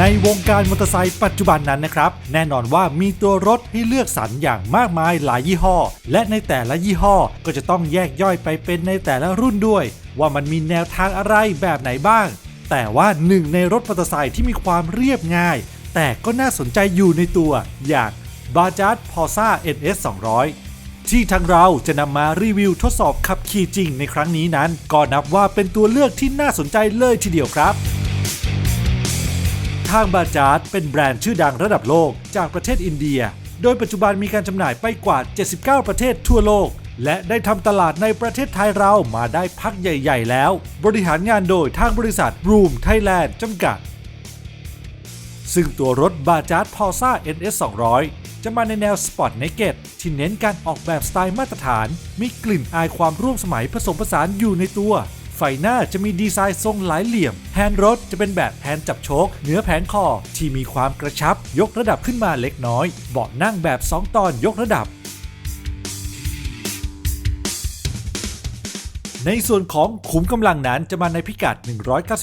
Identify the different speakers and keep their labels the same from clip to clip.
Speaker 1: ในวงการมอเตอร์ไซค์ปัจจุบันนั้นนะครับ แน่นอนว่ามีตัวรถให้เลือกสรรอย่างมากมายหลายยี่ห้อ และในแต่ละยี่ห้อก็จะต้องแยกย่อยไปเป็นในแต่ละรุ่นด้วย ว่ามันมีแนวทางอะไรแบบไหนบ้าง แต่ว่าหนึ่งในรถมอเตอร์ไซค์ที่มีความเรียบง่าย แต่ก็น่าสนใจอยู่ในตัว อย่าง b a j a j p o r s a NS 200ที่ทางเราจะนำมารีวิวทดสอบขับขี่จริงในครั้งนี้นั้น ก็นับว่าเป็นตัวเลือกที่น่าสนใจเลยทีเดียวครับ ทางบาจาร์ดเป็นแบรนด์ชื่อดังระดับโลกจากประเทศอินเดีย โดยปัจจุบันมีการจำหน่ายไปกว่า 79 ประเทศทั่วโลก และได้ทำตลาดในประเทศไทยเรามาได้พักใหญ่ ๆ แล้ว บริหารงานโดยทางบริษัท Room Thailand จำกัด ซึ่งตัวรถบาจาร์ดพอซ่า NS 200 จะมาในแนวสปอร์ตเนเกตที่เน้นการออกแบบสไตล์มาตรฐาน มีกลิ่นอายความร่วมสมัยผสมผสานอยู่ในตัว ไฟหน้าจะมีดีไซน์ทรงหลายเหลี่ยม แฮนด์รถจะเป็นแบบแฮนด์จับโชคเหนือแผงคอ ที่มีความกระชับ ยกระดับขึ้นมาเล็กน้อย เบาะนั่งแบบ 2 ตอนยกระดับ ในส่วนของขุมกำลังนั้นจะมาในพิกัด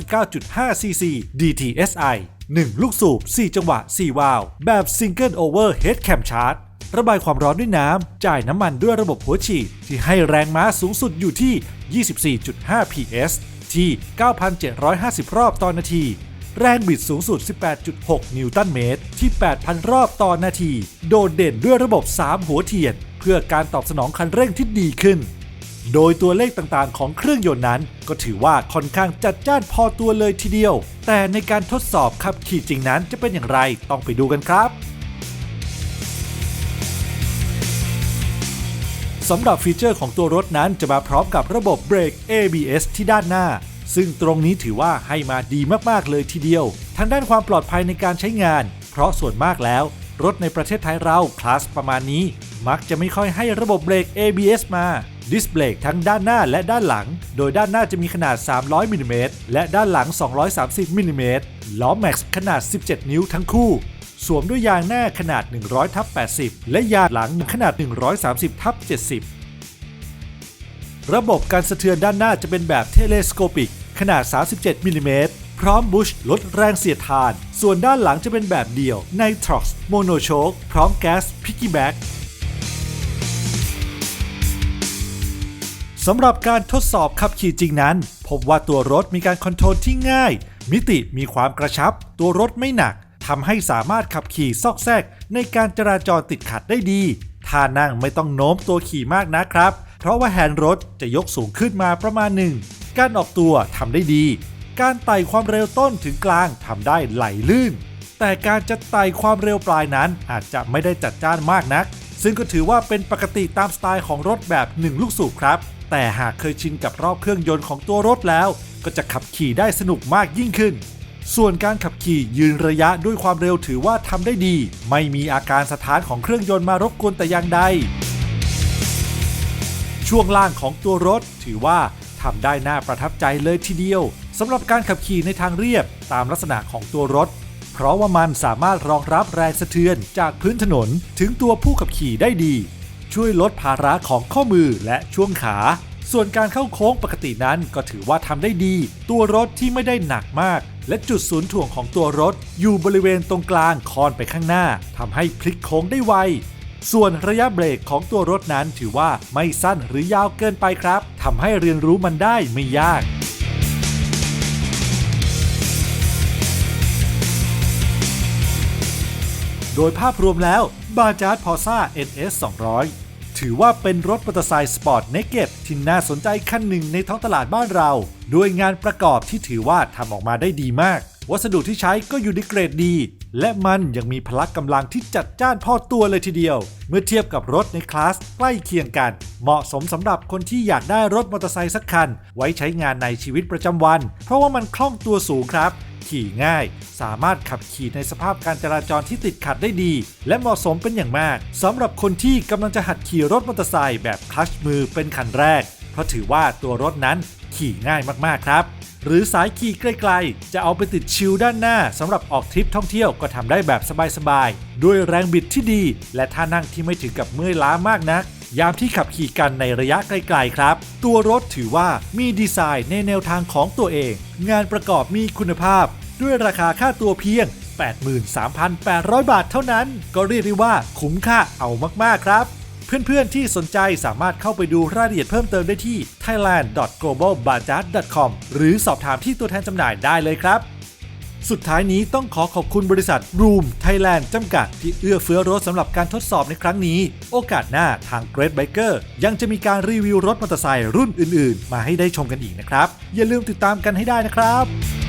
Speaker 1: 199.5 cc DTSI 1 ลูกสูบ 4 จังหวะ 4 วาล์วแบบ Single Over Head Cam Charge ระบายความร้อนด้วยน้ำ จ่ายน้ำมันด้วยระบบหัวฉีดที่ให้แรงม้าสูงสุดอยู่ที่ 24.5 PS ที่ 9,750 รอบต่อนาที แรงบิดสูงสุด 18.6 นิวตันเมตร ที่ 8,000 รอบต่อนาที โดดเด่นด้วยระบบ 3 หัวเทียน เพื่อการตอบสนองคันเร่งที่ดีขึ้น โดยตัวเลขต่างๆ ของเครื่องยนต์นั้น ก็ถือว่าค่อนข้างจัดจ้านพอตัวเลยทีเดียว แต่ในการทดสอบขับขี่จริงนั้นจะเป็นอย่างไรต้องไปดูกันครับ สำหรับฟีเจอร์ของตัวรถนั้นจะมาพร้อมกับระบบเบรก ABS ที่ด้านหน้า ซึ่งตรงนี้ถือว่าให้มาดีมากๆเลยทีเดียว ทางด้านความปลอดภัยในการใช้งาน เพราะส่วนมากแล้ว รถในประเทศไทยเราคลาสประมาณนี้ มักจะไม่ค่อยให้ระบบเบรก ABS มาดิสเบรกทั้งด้านหน้าและด้านหลัง โดยด้านหน้าจะมีขนาด 300มิลลิเมตรและด้านหลัง 230มิลลิเมตรล้อแม็กซ์ขนาด 17 นิ้วทั้งคู่ สวมด้วยยางหน้าขนาด 100ทับ80 และยางหลังขนาด 130ทับ70 ระบบการสะเทือนด้านหน้าจะเป็นแบบเทเลสโคปิก ขนาด 37มิลลิเมตรพร้อมบุชลดแรงเสียดทาน ส่วนด้านหลังจะเป็นแบบเดี่ยว Nitrox Mono Choke พร้อมแก๊ส Piggyback สำหรับการทดสอบขับขี่จริงนั้น พบว่าตัวรถมีการคอนโทรลที่ง่าย มิติมีความกระชับ ตัวรถไม่หนัก ทำให้สามารถขับขี่ซอกแซกในการจราจรติดขัดได้ดี ท่านั่งไม่ต้องโน้มตัวขี่มากนะครับ เพราะว่าแฮนด์รถจะยกสูงขึ้นมาประมาณหนึ่ง การออกตัวทำได้ดี การไต่ความเร็วต้นถึงกลางทำได้ไหลลื่น แต่การจะไต่ความเร็วปลายนั้นอาจจะไม่ได้จัดจ้านมากนัก ซึ่งก็ถือว่าเป็นปกติตามสไตล์ของรถแบบ 1 ลูกสูบครับ แต่หากเคยชินกับรอบเครื่องยนต์ของตัวรถแล้ว ก็จะขับขี่ได้สนุกมากยิ่งขึ้น ส่วนการขับขี่ยืนระยะด้วยความเร็วถือว่าทำได้ดี ไม่มีอาการสถานของเครื่องยนต์มารบกวนแต่อย่างใด ช่วงล่างของตัวรถถือว่าทำได้น่าประทับใจเลยทีเดียวสำหรับการขับขี่ในทางเรียบตามลักษณะของตัวรถ เพราะว่ามันสามารถรองรับแรงสะเทือนจากพื้นถนนถึงตัวผู้ขับขี่ได้ดี ช่วยลดภาระของข้อมือและช่วงขา ส่วนการเข้าโค้งปกตินั้นก็ถือว่าทำได้ดี ตัวรถที่ไม่ได้หนักมาก และจุดศูนย์ถ่วงของตัวรถ อยู่บริเวณตรงกลางคอนไปข้างหน้าทำให้พลิกโค้งได้ไวส่วนระยะเบรกของตัวรถนั้นถือว่าไม่สั้นหรือยาวเกินไปครับทำให้เรียนรู้มันได้ไม่ยากโดยภาพรวมแล้วบาจาร์ดพอซ่า NS 200 ถือว่าเป็นรถมอเตอร์ไซค์สปอร์ตเนเกตที่น่าสนใจขั้นหนึ่งในท้องตลาดบ้านเรา ด้วยงานประกอบที่ถือว่าทำออกมาได้ดีมาก วัสดุที่ใช้ก็อยู่ในเกรดดี และมันยังมีพละกำลังที่จัดจ้านพอตัวเลยทีเดียว เมื่อเทียบกับรถในคลาสใกล้เคียงกัน เหมาะสมสำหรับคนที่อยากได้รถมอเตอร์ไซค์สักคัน ไว้ใช้งานในชีวิตประจำวัน เพราะว่ามันคล่องตัวสูงครับ ขี่ง่าย สามารถขับขี่ในสภาพการจราจรที่ติดขัดได้ดี และเหมาะสมเป็นอย่างมากสำหรับคนที่กำลังจะหัดขี่รถมอเตอร์ไซค์แบบคลัชมือเป็นคันแรก เพราะถือว่าตัวรถนั้นขี่ง่ายมากๆครับหรือสายขี่ไกลๆ จะเอาไปติดชิลด้านหน้าสำหรับออกทริปท่องเที่ยวก็ทำได้แบบสบายๆ ด้วยแรงบิดที่ดี และท่านั่งที่ไม่ถึงกับเมื่อยล้ามากนัก ยามที่ขับขี่กันในระยะไกลๆครับ ตัวรถถือว่ามีดีไซน์ในแนวทางของตัวเอง งานประกอบมีคุณภาพ ด้วยราคาค่าตัวเพียง 83,800 บาทเท่านั้น ก็เรียกได้ว่าคุ้มค่าเอามากๆครับ เพื่อนๆที่สนใจสามารถเข้าไปดูรายละเอียดเพิ่มเติมได้ที่ thailand.globalbajaj.com หรือสอบถามที่ตัวแทนจำหน่ายได้เลยครับ สุดท้ายนี้ต้องขอขอบคุณบริษัท Room Thailand จำกัด ที่เอื้อเฟื้อรถสำหรับการทดสอบในครั้งนี้ โอกาสหน้าทาง Great Biker ยังจะมีการรีวิวรถมอเตอร์ไซค์รุ่นอื่น ๆ มาให้ได้ชมกันอีกนะครับ อย่าลืมติดตามกันให้ได้นะครับ